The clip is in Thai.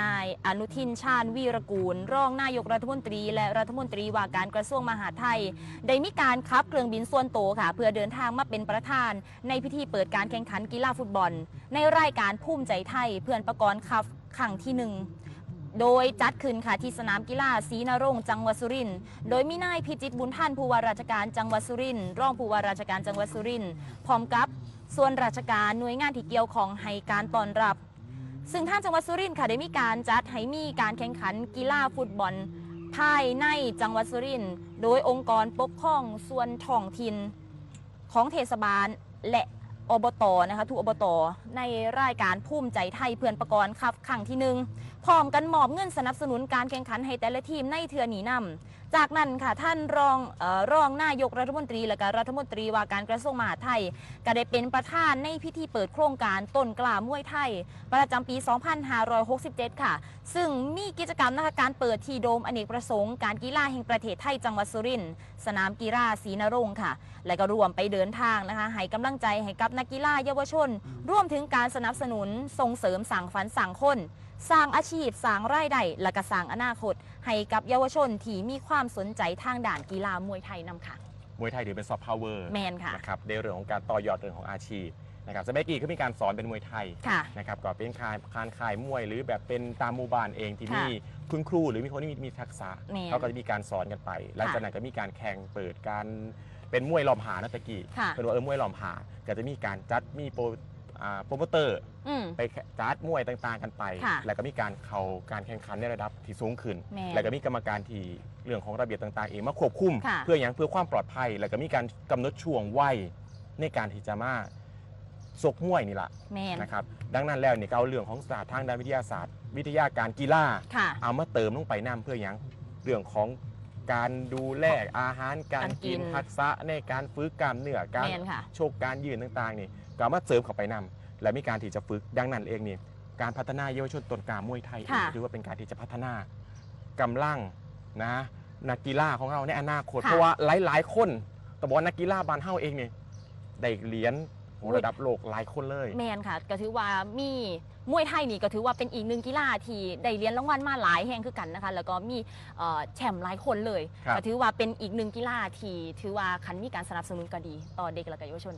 นายอนุทินชาญวีรกูล รองนายกรัฐมนตรี และรัฐมนตรีว่าการกระทรวงมหาดไทย ได้มีการขับเครื่องบินส่วนโตวค่ะ เพื่อเดินทางมาเป็นประธาน ในพิธีเปิดการแข่งขันกีฬาฟุตบอล ในรายการภูมิใจไทยเพื่อนประกรณ์คับครั้งที่หนึ่งโดยจัดขึ้นค่ะที่สนามกีฬาศรีนรงค์จังหวัดสุรินทร์ โดยมีนายพิจิตรบุญท่านผู้ว่าราชการจังหวัดสุรินทร์รองผู้ว่าราชการจังหวัดสุรินทร์พร้อมกับส่วนราชการหน่วยงานที่เกี่ยวของให้การต้อนรับ ซึ่งท่านจังหวัดสุรินทร์ค่ะได้มีการจัดให้มีการแข่งขันกีฬาฟุตบอลภายในจังหวัดสุรินทร์โดยองค์กรปกครองส่วนท้องถิ่นของเทศบาลและอบตนะคะทุกอบตในรายการภูมิใจไทยเพื่อนประกรณ์ครับครั้งที่หนึ่งพร้อมกันมอบเงินสนับสนุนการแข่งขันให้แต่ละทีมในเทือหนีนำ จากนั้นค่ะท่านรองเออรองนายกรัฐมนตรีและก็รัฐมนตรีว่าการกระทรวงมหาดไทย ก็ได้เป็นประธานในพิธีเปิดโครงการต้นกล้ามวยไทย ประจำปี 2567 ค่ะ ซึ่งมีกิจกรรมนะคะการเปิดที่โดมอเนกประสงค์การกีฬาแห่งประเทศไทยจังหวัดสุรินทร์สนามกีฬาศรีนรงค์ค่ะ และก็รวมไปเดินทางนะคะให้กำลังใจให้กับนักกีฬาเยาวชน ร่วมถึงการสนับสนุนส่งเสริมสั่งฝันสั่งคนสร้างอาชีพสร้างรายได้และก็สร้างอนาคต ให้กับเยาวชนที่มีความสนใจทางด่านกีฬามวยไทยนำค่ะ มวยไทยถือเป็นซอฟต์พาวเวอร์แมนค่ะ นะครับในเรื่องของการต่อยอดเรื่องของอาชีพนะครับสมัยกี้ก็มีการสอนเป็นมวยไทยค่ะ นะครับก็เป็นคายคานคายมวยหรือแบบเป็นตามหมู่บ้านเองที่ค่ะมีคุณครูหรือมีคนที่มีมีทักษะแม่นเขาก็จะมีการสอนกันไปหลังจากนั้นก็มีการแข่งเปิดการเป็นมวยหลอมหานะตะกี้ค่ะ เป็นว่าเออมวยหลอมหาก็จะมีการจัดมีโปรอ่า โปรโมเตอร์อืม ไปจัดมวยต่างๆกันไป ค่ะแล้วก็มีการเข้าการแข่งขันในระดับที่สูงขึ้น แม่นแล้วก็มีกรรมการที่เรื่องของระเบียบต่าง ๆ เองมาควบคุม ค่ะ เพื่ออย่างเพื่อความปลอดภัย แล้วก็มีการกำหนดช่วงวัยในการที่จะมาซกมวยนี่แหละแมนนะครับ ดังนั้นแล้วเนี่ยก็เอาเรื่องของศาสตร์ทางด้านวิทยาศาสตร์ วิทยาการกีฬา ค่ะ เอามาเติมลงไปนํเพื่ออย่างเรื่องของ การดูแลอาหารการการกิกินนทักษะในการฝึกกล้ามเนื้อการแมนค่ะโชคการยืนต่างๆนี่ก็เอามาเสริมเข้าไปนำและมีการที่จะฝึกดังนั้นเองนี่การพัฒนาเยาวชนต้นกล้ามวยไทยเองค่ะถือว่าเป็นการที่จะพัฒนากำลังนะนักกีฬาของเราในอนาคตค่ะเพราะว่าหลายๆ คนแต่บอกว่านักกีฬาบ้านเฮาเองนี่ได้เหรียญข องระดับโลกหลายคนเลย แมนค่ะก็ถือว่ามีมวยไทยนี่ก็ถือว่าเป็นอีกหนึ่งกีฬาที่ได้เหรียญรางวัลมาหลายแห่งคือกันนะคะ แล้วก็มีเอ่อแชมป์หลายคนเลยครับ ก็ถือว่าเป็นอีกหนึ่งกีฬาที่ถือว่าคันมีการสนับสนุนก็ดีต่อเด็กและก็เยาวชน